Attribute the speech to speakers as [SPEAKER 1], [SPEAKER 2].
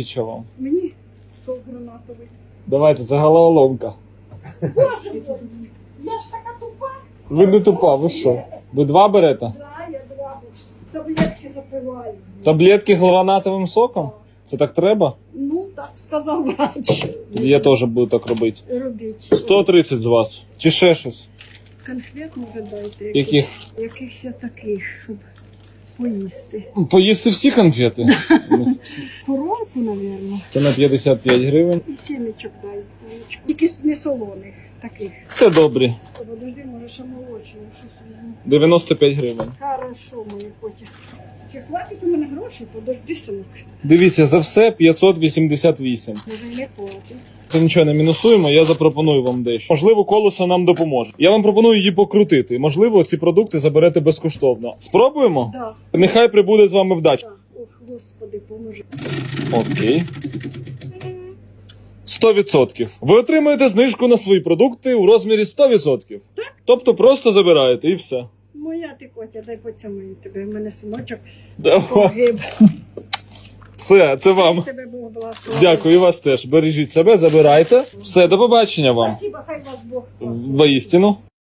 [SPEAKER 1] Що вам?
[SPEAKER 2] Мені сок гранатовий.
[SPEAKER 1] Давайте, це головоломка.
[SPEAKER 2] Боже я ж така тупа.
[SPEAKER 1] Ви не тупа, ви що? Ви два берете?
[SPEAKER 2] Да, я два таблетки запиваю.
[SPEAKER 1] Таблетки гранатовим соком? Це так треба?
[SPEAKER 2] Ну, так сказав врач.
[SPEAKER 1] Я теж буду так робити.
[SPEAKER 2] Робіть.
[SPEAKER 1] 130 з вас. Чи ще щось?
[SPEAKER 2] Конфет може дайте.
[SPEAKER 1] Яких?
[SPEAKER 2] Якихось таких, щоб поїсти.
[SPEAKER 1] Поїсти всі конфети.
[SPEAKER 2] Коробку, напевно.
[SPEAKER 1] Це на 55 гривень.
[SPEAKER 2] І сімечок дай сімечок. Якісь не солоних таких.
[SPEAKER 1] Це добрі.
[SPEAKER 2] Подожди, може ще молочного щось візьму.
[SPEAKER 1] 95 гривень.
[SPEAKER 2] Хорошо, моє котя. Чи хватить у мене грошей? Подожди, синок.
[SPEAKER 1] Дивіться, за все 588.
[SPEAKER 2] Може і не хватить.
[SPEAKER 1] Це нічого не мінусуємо, я запропоную вам дещо. Можливо, колесо нам допоможе. Я вам пропоную її покрутити. Можливо, ці продукти заберете безкоштовно. Спробуємо?
[SPEAKER 2] Да,
[SPEAKER 1] Нехай прибуде з вами вдача.
[SPEAKER 2] да. Господи, поможи.
[SPEAKER 1] Окей. 100%. Ви отримаєте знижку на свої продукти у розмірі 100%. Так. Тобто просто забираєте і все.
[SPEAKER 2] Моя ти котя, дай поцілую тебе. У мене синочок погиб.
[SPEAKER 1] Все, це вам.
[SPEAKER 2] Тебе Бог благословив.
[SPEAKER 1] Дякую і вас теж. Бережіть себе, забирайте. Все, до побачення вам.
[SPEAKER 2] Спасибо, хай вас Бог.
[SPEAKER 1] Воістину.